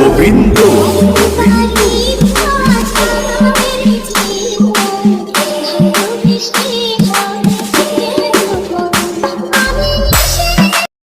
Govinda Govinda.